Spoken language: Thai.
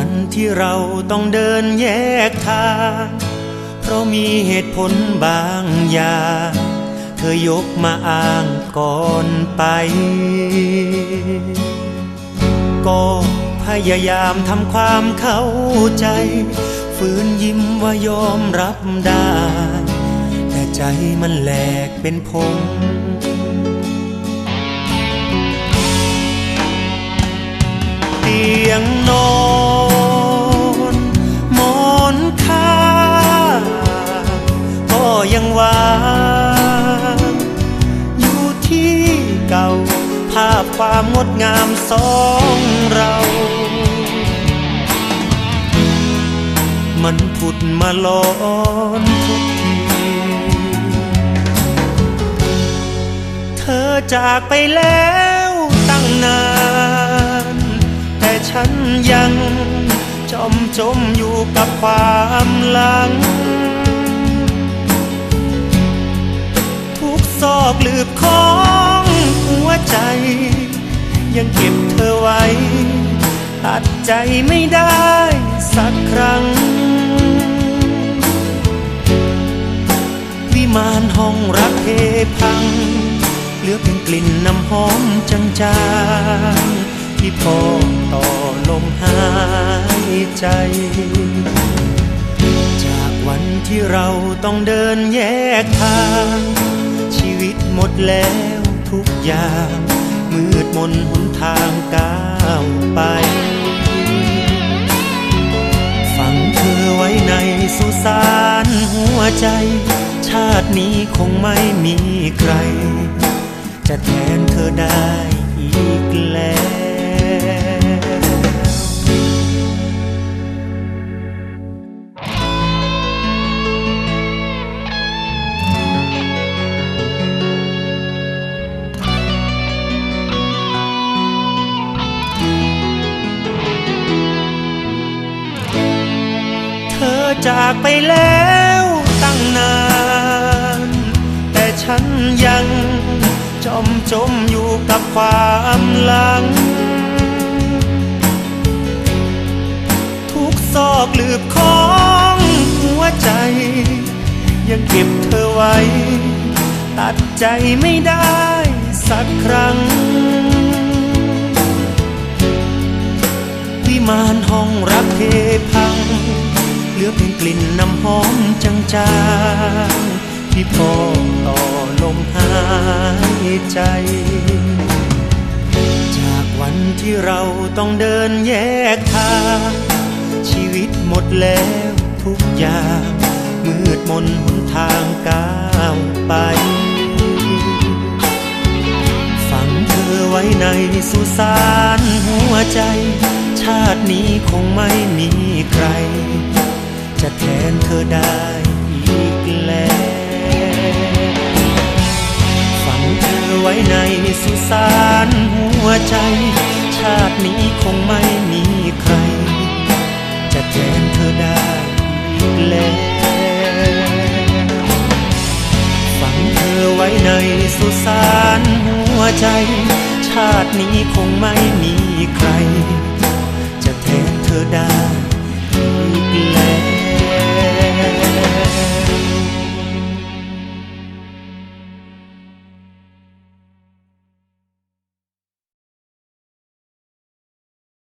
วันที่เราต้องเดินแยกทาง เพราะมีเหตุผลบางอย่าง เธอยกมาอ้างก่อนไป ก็พยายามทำความเข้าใจ ฝืนยิ้มว่ายอมรับได้ แต่ใจมันแหลกเป็นพงเตียงนอนาพความงดงามสองเรา มันผุดมาล้อนทุกที เธอจากไปแล้วตั้งนาน แต่ฉันยังจมจมอยู่กับความหลัง ทุกซอกหลืบขอ ใจ ยังเก็บเธอไว้ ตัดใจไม่ได้สักครั้ง วิมานห้องรักเทพัง เหลือเป็นกลิ่นน้ำหอมจางๆที่พอต่อลมหายใจจากวันที่เราต้องเดินแยกทาง ชีวิตหมดแล้ว ทุกอย่าง มืดมนหนทางก้าวไป ฝังเธอไว้ในสุสานหัวใจ ชาตินี้คงไม่มีใคร จะแทนเธอได้อีกแล้ว จากไปแล้วตั้งนาน แต่ฉันยังจมจมอยู่กับความหลัง ทุกซอกลืบของหัวใจ ยังเก็บเธอไว้ ตัดใจไม่ได้สักครั้ง วิมานห้องรักเทพัง เหลือเป็นกลิ่นน้ำหอมจางๆที่พอต่อลมหายใจ จากวันที่เราต้องเดินแยกทาง ชีวิตหมดแล้วทุกอย่าง มืดมนหนทางก้าวไป ฝังเธอไว้ในสุสานหัวใจ ชาตินี้คงไม่มีใคร จะแทนเธอได้อีกแล้วฝังเธอไว้ในสุสานหัวใจ ชาตินี้คงไม่มีใคร จะแทนเธอได้อีกแล้วฝังเธอไว้ในสุสานหัวใจ ชาตินี้คงไม่มีใคร